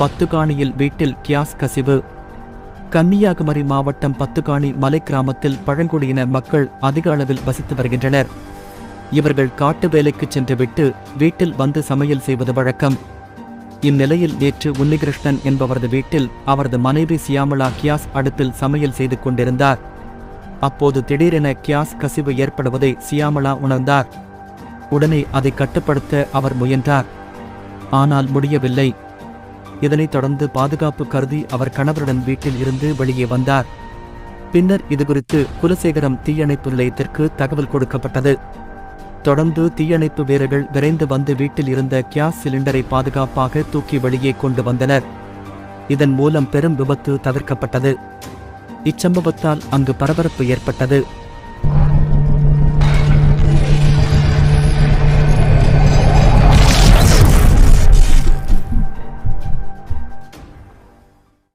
பத்துகாணியில் வீட்டில் கியாஸ் கசிவு. கன்னியாகுமரி மாவட்டம் பத்துகாணி மலை கிராமத்தில் பழங்குடியின மக்கள் அதிக அளவில் வசித்து வருகின்றனர். இவர்கள் காட்டு வேலைக்கு சென்றுவிட்டு வீட்டில் வந்து சமையல் செய்வது வழக்கம். இந்நிலையில் நேற்று உன்னிகிருஷ்ணன் என்பவரது வீட்டில் அவரது மனைவி சியாமலா கியாஸ் அடுப்பில் சமையல் செய்து கொண்டிருந்தார். அப்போது திடீரென கியாஸ் கசிவு ஏற்படுவதை சியாமலா உணர்ந்தார். உடனே அதை கட்டுப்படுத்த அவர் முயன்றார். ஆனால் முடியவில்லை. இதனைத் தொடர்ந்து பாதுகாப்பு கருதி அவர் கணவருடன் வீட்டில் இருந்து வெளியே வந்தார். பின்னர் இதுகுறித்து குலசேகரம் தீயணைப்பு நிலையத்திற்கு தகவல் கொடுக்கப்பட்டது. தொடர்ந்து தீயணைப்பு வீரர்கள் விரைந்து வந்து வீட்டில் இருந்த கியாஸ் சிலிண்டரை பாதுகாப்பாக தூக்கி வெளியே கொண்டு வந்தனர். இதன் மூலம் பெரும் விபத்து தவிர்க்கப்பட்டது. இச்சம்பவத்தால் அங்கு பரபரப்பு ஏற்பட்டது.